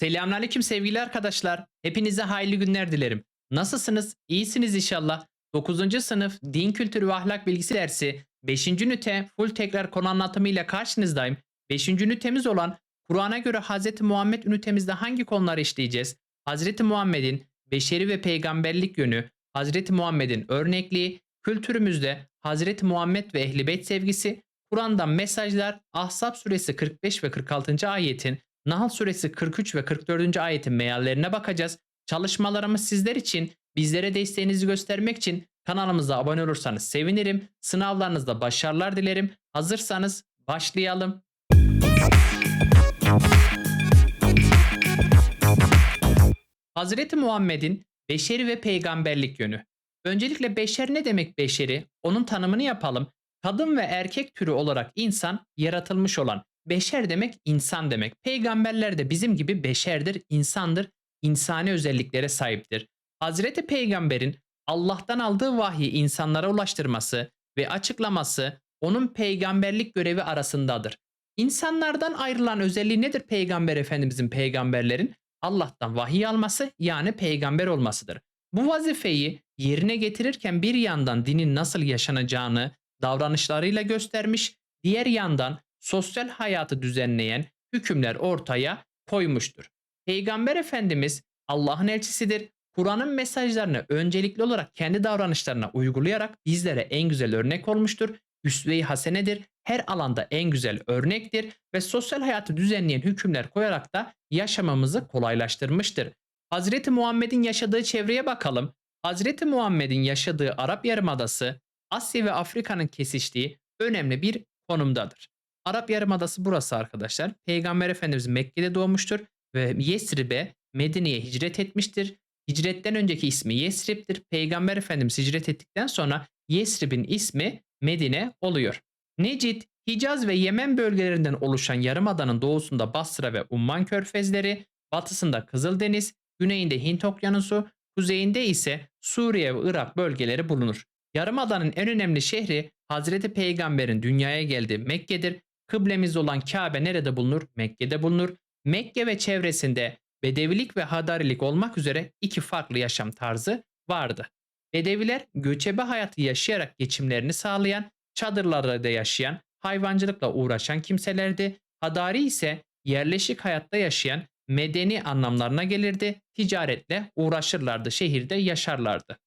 Selamünaleyküm sevgili arkadaşlar. Hepinize hayırlı günler dilerim. Nasılsınız? İyisiniz inşallah. 9. sınıf Din Kültürü ve Ahlak Bilgisi dersi 5. ünite full tekrar konu anlatımıyla karşınızdayım. 5. ünitemiz olan Kur'an'a göre Hz. Muhammed ünitemizde hangi konuları işleyeceğiz? Hz. Muhammed'in beşeri ve peygamberlik yönü, Hz. Muhammed'in örnekliği, kültürümüzde Hz. Muhammed ve Ehl-i Beyt sevgisi, Kur'an'dan mesajlar, Ahzab suresi 45 ve 46. ayetin Nahl suresi 43 ve 44. ayetin meallerine bakacağız. Çalışmalarımız sizler için, bizlere desteğinizi göstermek için kanalımıza abone olursanız sevinirim. Sınavlarınızda başarılar dilerim. Hazırsanız başlayalım. Hazreti Muhammed'in beşeri ve peygamberlik yönü. Öncelikle beşer ne demek beşeri? Onun tanımını yapalım. Kadın ve erkek türü olarak insan yaratılmış olan Beşer demek insan demek. Peygamberler de bizim gibi beşerdir, insandır, insani özelliklere sahiptir. Hazreti Peygamber'in Allah'tan aldığı vahyi insanlara ulaştırması ve açıklaması onun peygamberlik görevi arasındadır. İnsanlardan ayrılan özelliği nedir Peygamber Efendimizin peygamberlerin? Allah'tan vahiy alması yani peygamber olmasıdır. Bu vazifeyi yerine getirirken bir yandan dinin nasıl yaşanacağını davranışlarıyla göstermiş, diğer yandan sosyal hayatı düzenleyen hükümler ortaya koymuştur. Peygamber Efendimiz Allah'ın elçisidir. Kur'an'ın mesajlarını öncelikli olarak kendi davranışlarına uygulayarak bizlere en güzel örnek olmuştur. Üsve-i hasenedir. Her alanda en güzel örnektir ve sosyal hayatı düzenleyen hükümler koyarak da yaşamamızı kolaylaştırmıştır. Hazreti Muhammed'in yaşadığı çevreye bakalım. Hazreti Muhammed'in yaşadığı Arap Yarımadası Asya ve Afrika'nın kesiştiği önemli bir konumdadır. Arap Yarımadası burası arkadaşlar. Peygamber Efendimiz Mekke'de doğmuştur ve Yesrib'e Medine'ye hicret etmiştir. Hicretten önceki ismi Yesrib'dir. Peygamber Efendimiz hicret ettikten sonra Yesrib'in ismi Medine oluyor. Necid, Hicaz ve Yemen bölgelerinden oluşan yarımadanın doğusunda Basra ve Umman körfezleri, batısında Kızıldeniz, güneyinde Hint okyanusu, kuzeyinde ise Suriye ve Irak bölgeleri bulunur. Yarımadanın en önemli şehri Hazreti Peygamber'in dünyaya geldiği Mekke'dir Kıblemiz olan Kabe nerede bulunur? Mekke'de bulunur. Mekke ve çevresinde Bedevilik ve Hadarilik olmak üzere iki farklı yaşam tarzı vardı. Bedeviler göçebe hayatı yaşayarak geçimlerini sağlayan, çadırlarda yaşayan, hayvancılıkla uğraşan kimselerdi. Hadari ise yerleşik hayatta yaşayan medeni anlamlarına gelirdi. Ticaretle uğraşırlardı, şehirde yaşarlardı.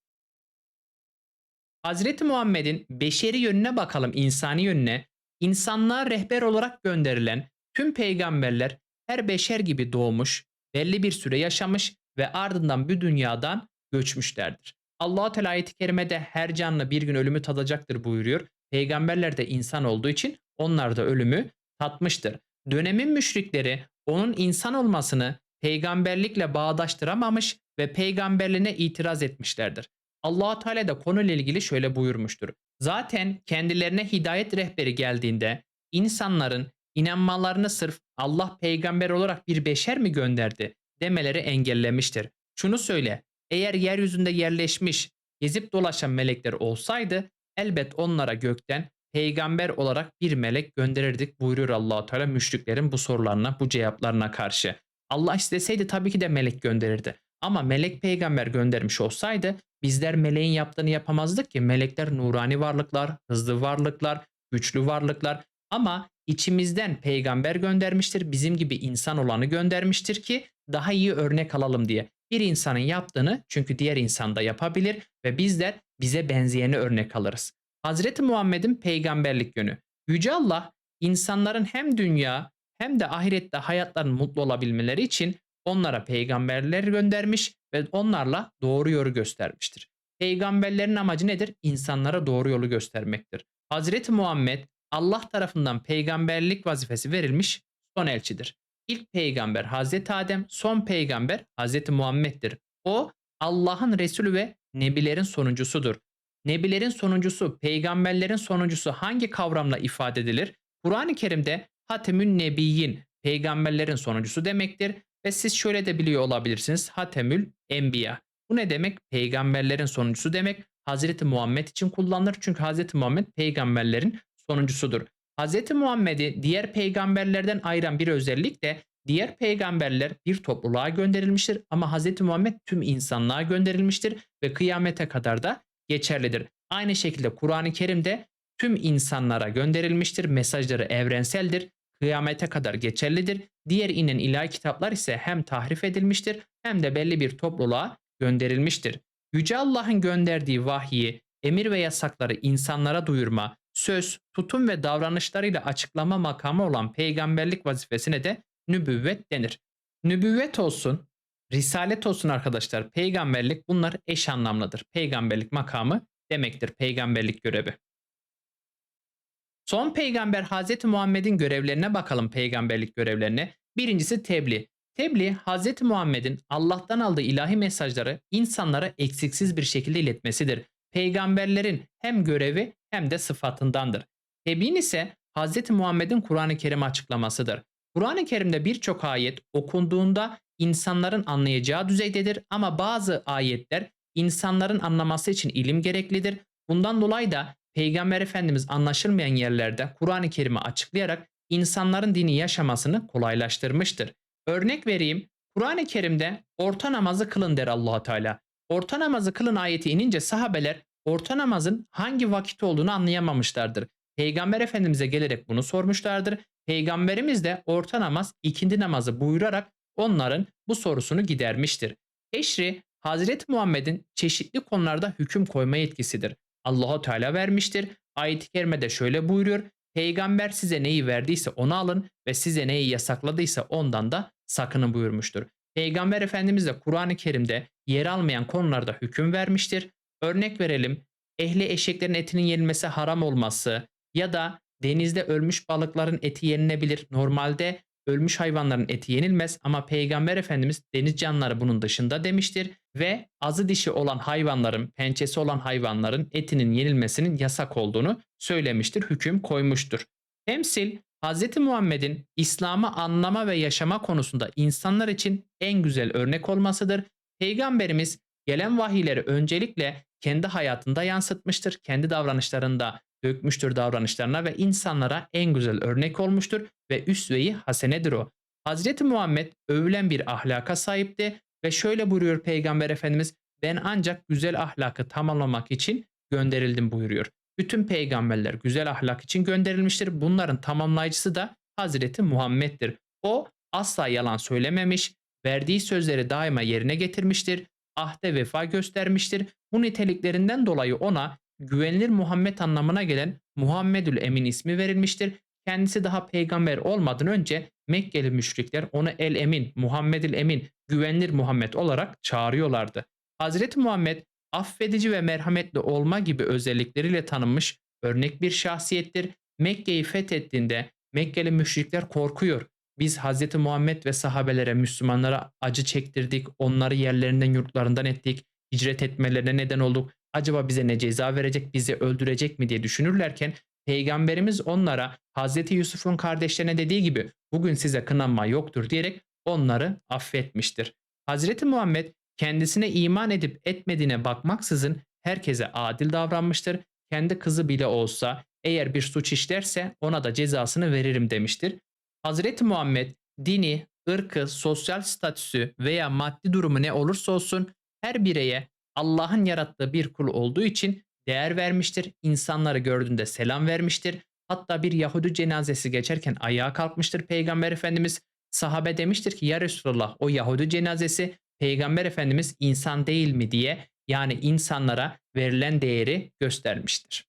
Hazreti Muhammed'in beşeri yönüne bakalım, insani yönüne insanlığa rehber olarak gönderilen tüm peygamberler her beşer gibi doğmuş, belli bir süre yaşamış ve ardından bu dünyadan göçmüşlerdir. Allah Teala ayet-i kerimede her canlı bir gün ölümü tadacaktır buyuruyor. Peygamberler de insan olduğu için onlar da ölümü tatmıştır. Dönemin müşrikleri onun insan olmasını peygamberlikle bağdaştıramamış ve peygamberliğine itiraz etmişlerdir. Allah Teala da konuyla ilgili şöyle buyurmuştur. Zaten kendilerine hidayet rehberi geldiğinde insanların inanmalarını sırf Allah peygamber olarak bir beşer mi gönderdi demeleri engellemiştir. Şunu söyle, eğer yeryüzünde yerleşmiş, gezip dolaşan melekler olsaydı elbet onlara gökten peygamber olarak bir melek gönderirdik buyuruyor allah Teala müşriklerin bu sorularına, bu cevaplarına karşı. Allah isteseydi tabii ki de melek gönderirdi. Ama melek peygamber göndermiş olsaydı bizler meleğin yaptığını yapamazdık ki. Melekler nurani varlıklar, hızlı varlıklar, güçlü varlıklar ama içimizden peygamber göndermiştir. Bizim gibi insan olanı göndermiştir ki daha iyi örnek alalım diye. Bir insanın yaptığını çünkü diğer insan da yapabilir ve bizler bize benzeyeni örnek alırız. Hazreti Muhammed'in peygamberlik yönü. Yüce Allah insanların hem dünya hem de ahirette hayatlarının mutlu olabilmeleri için onlara peygamberler göndermiş ve onlarla doğru yolu göstermiştir. Peygamberlerin amacı nedir? İnsanlara doğru yolu göstermektir. Hazreti Muhammed Allah tarafından peygamberlik vazifesi verilmiş son elçidir. İlk peygamber Hazreti Adem, son peygamber Hazreti Muhammed'dir. O Allah'ın Resulü ve nebilerin sonuncusudur. Nebilerin sonuncusu, peygamberlerin sonuncusu hangi kavramla ifade edilir? Kur'an-ı Kerim'de Hatemün Nebiyyin, peygamberlerin sonuncusu demektir. Ve siz şöyle de biliyor olabilirsiniz. Hatemül Enbiya. Bu ne demek? Peygamberlerin sonuncusu demek. Hazreti Muhammed için kullanılır. Çünkü Hazreti Muhammed peygamberlerin sonuncusudur. Hazreti Muhammed'i diğer peygamberlerden ayıran bir özellik de Diğer peygamberler bir topluluğa gönderilmiştir ama Hz. Muhammed tüm insanlığa gönderilmiştir ve kıyamete kadar da geçerlidir. Aynı şekilde Kur'an-ı Kerim'de tüm insanlara gönderilmiştir. Mesajları evrenseldir. Kıyamete kadar geçerlidir. Diğer inen ilahi kitaplar ise hem tahrif edilmiştir hem de belli bir topluluğa gönderilmiştir. Yüce Allah'ın gönderdiği vahyi, emir ve yasakları insanlara duyurma, söz, tutum ve davranışlarıyla açıklama makamı olan peygamberlik vazifesine de nübüvvet denir. Nübüvvet olsun, risalet olsun arkadaşlar, peygamberlik bunlar eş anlamlıdır. Peygamberlik makamı demektir, peygamberlik görevi. Son peygamber Hz. Muhammed'in görevlerine bakalım peygamberlik görevlerine. Birincisi tebliğ. Tebliğ Hz. Muhammed'in Allah'tan aldığı ilahi mesajları insanlara eksiksiz bir şekilde iletmesidir. Peygamberlerin hem görevi hem de sıfatındandır. Tebliğin ise Hz. Muhammed'in Kur'an-ı Kerim açıklamasıdır. Kur'an-ı Kerim'de birçok ayet okunduğunda insanların anlayacağı düzeydedir ama bazı ayetler insanların anlaması için ilim gereklidir. Bundan dolayı da Peygamber Efendimiz anlaşılmayan yerlerde Kur'an-ı Kerim'i açıklayarak insanların dini yaşamasını kolaylaştırmıştır. Örnek vereyim. Kur'an-ı Kerim'de orta namazı kılın der allah Teala. Orta namazı kılın ayeti inince sahabeler orta namazın hangi vakit olduğunu anlayamamışlardır. Peygamber Efendimiz'e gelerek bunu sormuşlardır. Peygamberimiz de orta namaz ikindi namazı buyurarak onların bu sorusunu gidermiştir. Eşri Hazreti Muhammed'in çeşitli konularda hüküm koyma yetkisidir. Allahu Teala vermiştir. Ayet-i kerimede şöyle buyuruyor. Peygamber size neyi verdiyse onu alın ve size neyi yasakladıysa ondan da sakının buyurmuştur. Peygamber Efendimiz de Kur'an-ı Kerim'de yer almayan konularda hüküm vermiştir. Örnek verelim. Ehli eşeklerin etinin yenilmesi haram olması ya da denizde ölmüş balıkların eti yenilebilir. Normalde ölmüş hayvanların eti yenilmez ama Peygamber Efendimiz deniz canlıları bunun dışında demiştir ve azı dişi olan hayvanların, pençesi olan hayvanların etinin yenilmesinin yasak olduğunu söylemiştir, hüküm koymuştur. Temsil Hz. Muhammed'in İslam'ı anlama ve yaşama konusunda insanlar için en güzel örnek olmasıdır. Peygamberimiz gelen vahiyleri öncelikle kendi hayatında yansıtmıştır, kendi davranışlarında dökmüştür davranışlarına ve insanlara en güzel örnek olmuştur ve üsve-i hasenedir o. Hazreti Muhammed övülen bir ahlaka sahipti ve şöyle buyuruyor Peygamber Efendimiz ben ancak güzel ahlakı tamamlamak için gönderildim buyuruyor. Bütün peygamberler güzel ahlak için gönderilmiştir. Bunların tamamlayıcısı da Hazreti Muhammed'dir. O asla yalan söylememiş, verdiği sözleri daima yerine getirmiştir, ahde vefa göstermiştir. Bu niteliklerinden dolayı ona güvenilir Muhammed anlamına gelen Muhammedül Emin ismi verilmiştir. Kendisi daha peygamber olmadan önce Mekkeli müşrikler onu El Emin, Muhammedül Emin, güvenilir Muhammed olarak çağırıyorlardı. Hazreti Muhammed affedici ve merhametli olma gibi özellikleriyle tanınmış örnek bir şahsiyettir. Mekke'yi fethettiğinde Mekkeli müşrikler korkuyor. Biz Hazreti Muhammed ve sahabelere, Müslümanlara acı çektirdik, onları yerlerinden yurtlarından ettik, hicret etmelerine neden olduk acaba bize ne ceza verecek, bizi öldürecek mi diye düşünürlerken Peygamberimiz onlara Hazreti Yusuf'un kardeşlerine dediği gibi bugün size kınanma yoktur diyerek onları affetmiştir. Hazreti Muhammed kendisine iman edip etmediğine bakmaksızın herkese adil davranmıştır. Kendi kızı bile olsa eğer bir suç işlerse ona da cezasını veririm demiştir. Hazreti Muhammed dini, ırkı, sosyal statüsü veya maddi durumu ne olursa olsun her bireye Allah'ın yarattığı bir kul olduğu için değer vermiştir. İnsanları gördüğünde selam vermiştir. Hatta bir Yahudi cenazesi geçerken ayağa kalkmıştır Peygamber Efendimiz. Sahabe demiştir ki ya Resulallah o Yahudi cenazesi Peygamber Efendimiz insan değil mi diye yani insanlara verilen değeri göstermiştir.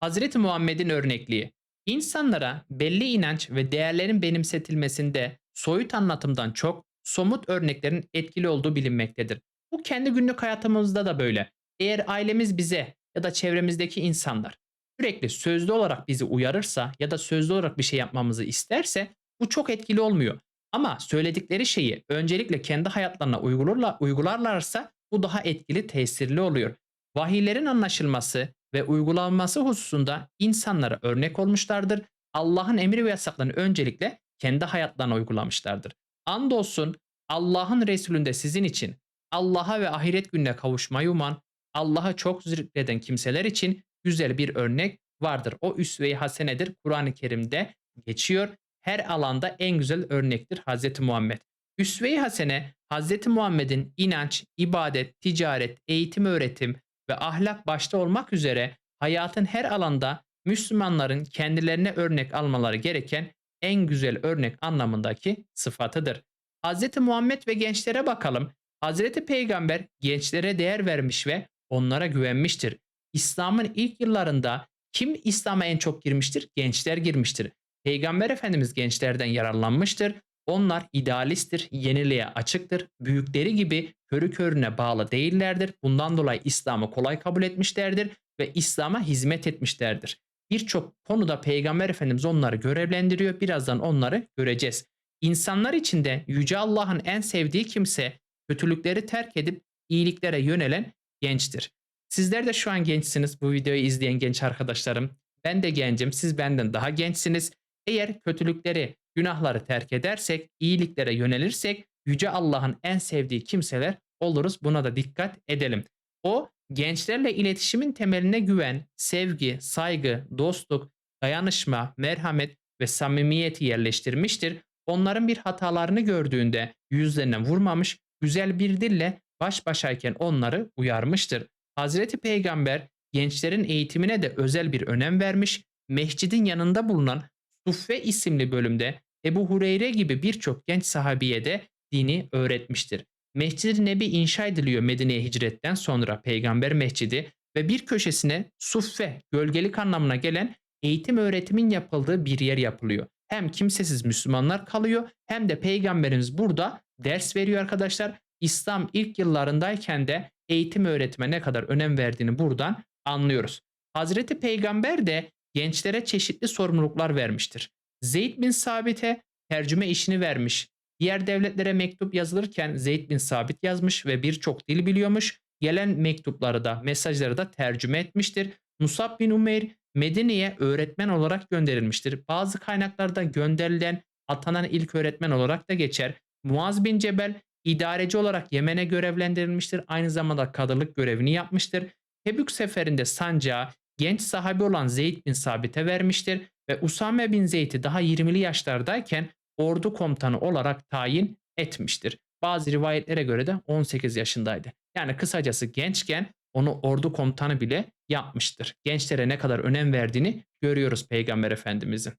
Hazreti Muhammed'in örnekliği İnsanlara belli inanç ve değerlerin benimsetilmesinde soyut anlatımdan çok somut örneklerin etkili olduğu bilinmektedir. Bu kendi günlük hayatımızda da böyle. Eğer ailemiz bize ya da çevremizdeki insanlar sürekli sözlü olarak bizi uyarırsa ya da sözlü olarak bir şey yapmamızı isterse bu çok etkili olmuyor. Ama söyledikleri şeyi öncelikle kendi hayatlarına uygularlar, uygularlarsa bu daha etkili, tesirli oluyor. Vahiylerin anlaşılması ve uygulanması hususunda insanlara örnek olmuşlardır. Allah'ın emri ve yasaklarını öncelikle kendi hayatlarına uygulamışlardır. Andolsun Allah'ın Resulünde sizin için Allah'a ve ahiret gününe kavuşmayı uman, Allah'a çok zikreden kimseler için güzel bir örnek vardır. O üsve-i hasenedir. Kur'an-ı Kerim'de geçiyor. her alanda en güzel örnektir Hz. Muhammed. Üsve-i Hasene Hz. Muhammed'in inanç, ibadet, ticaret, eğitim öğretim ve ahlak başta olmak üzere hayatın her alanda Müslümanların kendilerine örnek almaları gereken en güzel örnek anlamındaki sıfatıdır. Hz. Muhammed ve gençlere bakalım. Hz. Peygamber gençlere değer vermiş ve onlara güvenmiştir. İslam'ın ilk yıllarında kim İslam'a en çok girmiştir? Gençler girmiştir. Peygamber Efendimiz gençlerden yararlanmıştır. Onlar idealisttir, yeniliğe açıktır. Büyükleri gibi körü körüne bağlı değillerdir. Bundan dolayı İslam'ı kolay kabul etmişlerdir ve İslam'a hizmet etmişlerdir. Birçok konuda Peygamber Efendimiz onları görevlendiriyor. Birazdan onları göreceğiz. İnsanlar içinde Yüce Allah'ın en sevdiği kimse kötülükleri terk edip iyiliklere yönelen gençtir. Sizler de şu an gençsiniz bu videoyu izleyen genç arkadaşlarım. Ben de gencim, siz benden daha gençsiniz. Eğer kötülükleri, günahları terk edersek, iyiliklere yönelirsek Yüce Allah'ın en sevdiği kimseler oluruz. Buna da dikkat edelim. O gençlerle iletişimin temeline güven, sevgi, saygı, dostluk, dayanışma, merhamet ve samimiyeti yerleştirmiştir. Onların bir hatalarını gördüğünde yüzlerine vurmamış, güzel bir dille baş başayken onları uyarmıştır. Hazreti Peygamber gençlerin eğitimine de özel bir önem vermiş, mescidin yanında bulunan Suffe isimli bölümde Ebu Hureyre gibi birçok genç sahabiye de dini öğretmiştir. Mescid-i Nebi inşa ediliyor Medine'ye hicretten sonra Peygamber Mescidi ve bir köşesine suffe, gölgelik anlamına gelen eğitim öğretimin yapıldığı bir yer yapılıyor. Hem kimsesiz Müslümanlar kalıyor hem de Peygamberimiz burada ders veriyor arkadaşlar. İslam ilk yıllarındayken de eğitim öğretime ne kadar önem verdiğini buradan anlıyoruz. Hazreti Peygamber de gençlere çeşitli sorumluluklar vermiştir. Zeyd bin Sabit'e tercüme işini vermiş. Diğer devletlere mektup yazılırken Zeyd bin Sabit yazmış ve birçok dil biliyormuş. Gelen mektupları da mesajları da tercüme etmiştir. Musab bin Umeyr Medine'ye öğretmen olarak gönderilmiştir. Bazı kaynaklarda gönderilen atanan ilk öğretmen olarak da geçer. Muaz bin Cebel idareci olarak Yemen'e görevlendirilmiştir. Aynı zamanda kadılık görevini yapmıştır. Tebük seferinde sancağı genç sahabi olan Zeyd bin Sabit'e vermiştir ve Usame bin Zeyd'i daha 20'li yaşlardayken ordu komutanı olarak tayin etmiştir. Bazı rivayetlere göre de 18 yaşındaydı. Yani kısacası gençken onu ordu komutanı bile yapmıştır. Gençlere ne kadar önem verdiğini görüyoruz Peygamber Efendimizin.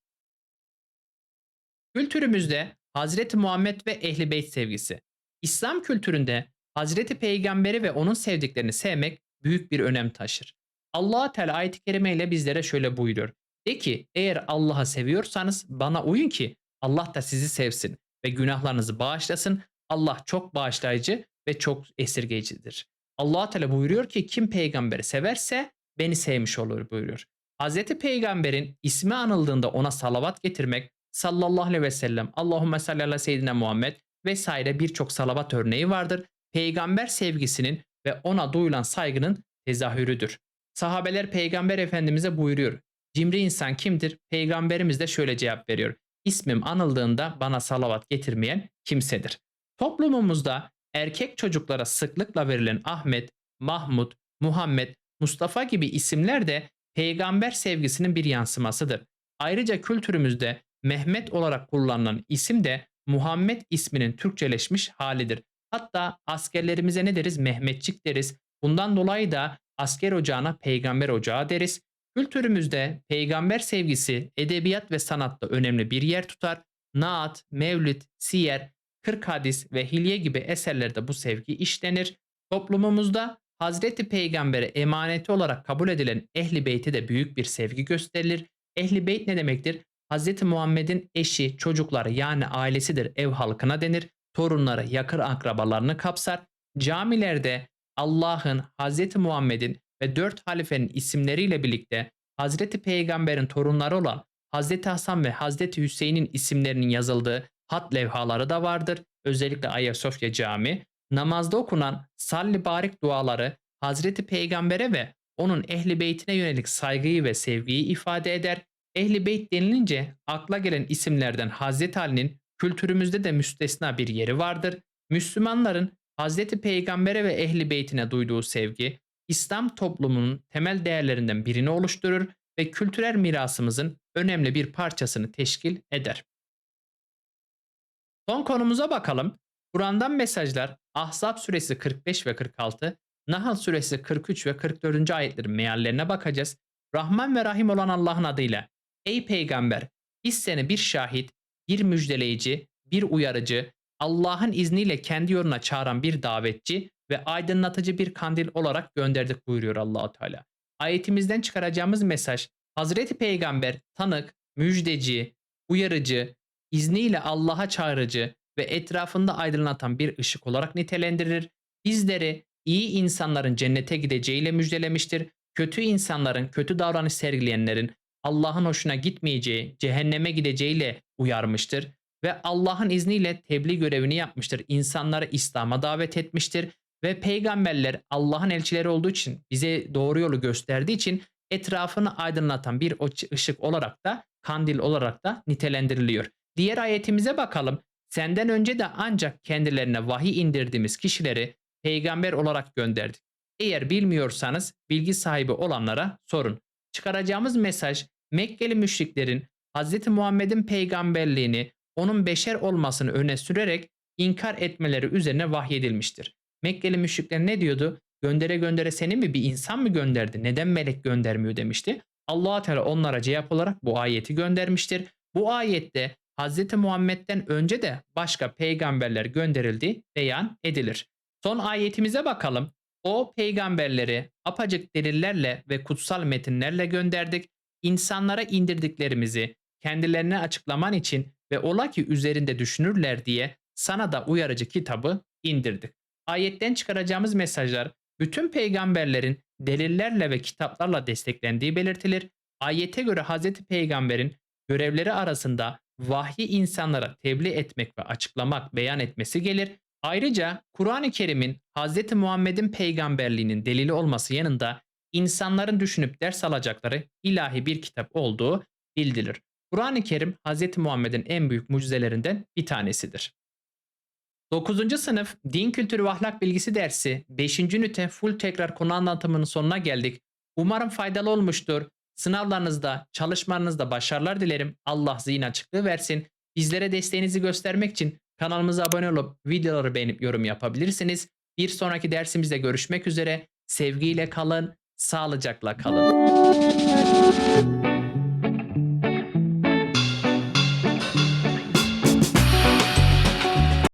Kültürümüzde Hazreti Muhammed ve Ehli Beyt sevgisi. İslam kültüründe Hazreti Peygamberi ve onun sevdiklerini sevmek büyük bir önem taşır. Allah Teala ayet-i kerime ile bizlere şöyle buyuruyor. De ki eğer Allah'ı seviyorsanız bana uyun ki Allah da sizi sevsin ve günahlarınızı bağışlasın. Allah çok bağışlayıcı ve çok esirgeyicidir. Allah Teala buyuruyor ki kim peygamberi severse beni sevmiş olur buyuruyor. Hz. Peygamber'in ismi anıldığında ona salavat getirmek sallallahu aleyhi ve sellem Allahümme salli ala seyyidina Muhammed vesaire birçok salavat örneği vardır. Peygamber sevgisinin ve ona duyulan saygının tezahürüdür. Sahabeler peygamber efendimize buyuruyor. Cimri insan kimdir? Peygamberimiz de şöyle cevap veriyor. İsmim anıldığında bana salavat getirmeyen kimsedir. Toplumumuzda erkek çocuklara sıklıkla verilen Ahmet, Mahmud, Muhammed, Mustafa gibi isimler de peygamber sevgisinin bir yansımasıdır. Ayrıca kültürümüzde Mehmet olarak kullanılan isim de Muhammed isminin Türkçeleşmiş halidir. Hatta askerlerimize ne deriz? Mehmetçik deriz. Bundan dolayı da asker ocağına peygamber ocağı deriz. Kültürümüzde peygamber sevgisi edebiyat ve sanatta önemli bir yer tutar. Naat, Mevlid, Siyer, Kırk Hadis ve Hilye gibi eserlerde bu sevgi işlenir. Toplumumuzda Hazreti Peygamber'e emaneti olarak kabul edilen Ehli Beyt'e de büyük bir sevgi gösterilir. Ehli Beyt ne demektir? Hazreti Muhammed'in eşi, çocukları yani ailesidir ev halkına denir. Torunları, yakın akrabalarını kapsar. Camilerde Allah'ın, Hazreti Muhammed'in ve dört halifenin isimleriyle birlikte Hazreti Peygamber'in torunları olan Hazreti Hasan ve Hazreti Hüseyin'in isimlerinin yazıldığı hat levhaları da vardır. Özellikle Ayasofya Cami. Namazda okunan salli barik duaları Hazreti Peygamber'e ve onun ehli beytine yönelik saygıyı ve sevgiyi ifade eder. Ehli beyt denilince akla gelen isimlerden Hazreti Ali'nin kültürümüzde de müstesna bir yeri vardır. Müslümanların Hazreti Peygamber'e ve ehli beytine duyduğu sevgi İslam toplumunun temel değerlerinden birini oluşturur ve kültürel mirasımızın önemli bir parçasını teşkil eder. Son konumuza bakalım. Kur'an'dan mesajlar Ahzab suresi 45 ve 46, Nahl suresi 43 ve 44. ayetlerin meallerine bakacağız. Rahman ve Rahim olan Allah'ın adıyla. Ey peygamber, biz seni bir şahit, bir müjdeleyici, bir uyarıcı, Allah'ın izniyle kendi yoluna çağıran bir davetçi ve aydınlatıcı bir kandil olarak gönderdik buyuruyor Allahu Teala. Ayetimizden çıkaracağımız mesaj Hazreti Peygamber tanık, müjdeci, uyarıcı, izniyle Allah'a çağırıcı ve etrafında aydınlatan bir ışık olarak nitelendirilir. Bizleri iyi insanların cennete gideceğiyle müjdelemiştir. Kötü insanların, kötü davranış sergileyenlerin Allah'ın hoşuna gitmeyeceği, cehenneme gideceğiyle uyarmıştır ve Allah'ın izniyle tebliğ görevini yapmıştır. İnsanları İslam'a davet etmiştir ve peygamberler Allah'ın elçileri olduğu için bize doğru yolu gösterdiği için etrafını aydınlatan bir ışık olarak da kandil olarak da nitelendiriliyor. Diğer ayetimize bakalım. Senden önce de ancak kendilerine vahiy indirdiğimiz kişileri peygamber olarak gönderdik. Eğer bilmiyorsanız bilgi sahibi olanlara sorun. Çıkaracağımız mesaj Mekkeli müşriklerin Hz. Muhammed'in peygamberliğini, onun beşer olmasını öne sürerek inkar etmeleri üzerine vahyedilmiştir. Mekkeli müşrikler ne diyordu? Göndere göndere seni mi bir insan mı gönderdi? Neden melek göndermiyor demişti. allah Teala onlara cevap olarak bu ayeti göndermiştir. Bu ayette Hz. Muhammed'den önce de başka peygamberler gönderildi beyan edilir. Son ayetimize bakalım. O peygamberleri apacık delillerle ve kutsal metinlerle gönderdik. İnsanlara indirdiklerimizi kendilerine açıklaman için ve ola ki üzerinde düşünürler diye sana da uyarıcı kitabı indirdik. Ayetten çıkaracağımız mesajlar bütün peygamberlerin delillerle ve kitaplarla desteklendiği belirtilir. Ayete göre Hz. Peygamber'in görevleri arasında vahyi insanlara tebliğ etmek ve açıklamak, beyan etmesi gelir. Ayrıca Kur'an-ı Kerim'in Hz. Muhammed'in peygamberliğinin delili olması yanında insanların düşünüp ders alacakları ilahi bir kitap olduğu bildirilir. Kur'an-ı Kerim Hz. Muhammed'in en büyük mucizelerinden bir tanesidir. 9. sınıf Din Kültürü ve Ahlak Bilgisi dersi 5. ünite full tekrar konu anlatımının sonuna geldik. Umarım faydalı olmuştur. Sınavlarınızda, çalışmanızda başarılar dilerim. Allah zihin açıklığı versin. Bizlere desteğinizi göstermek için kanalımıza abone olup videoları beğenip yorum yapabilirsiniz. Bir sonraki dersimizde görüşmek üzere. Sevgiyle kalın, sağlıcakla kalın.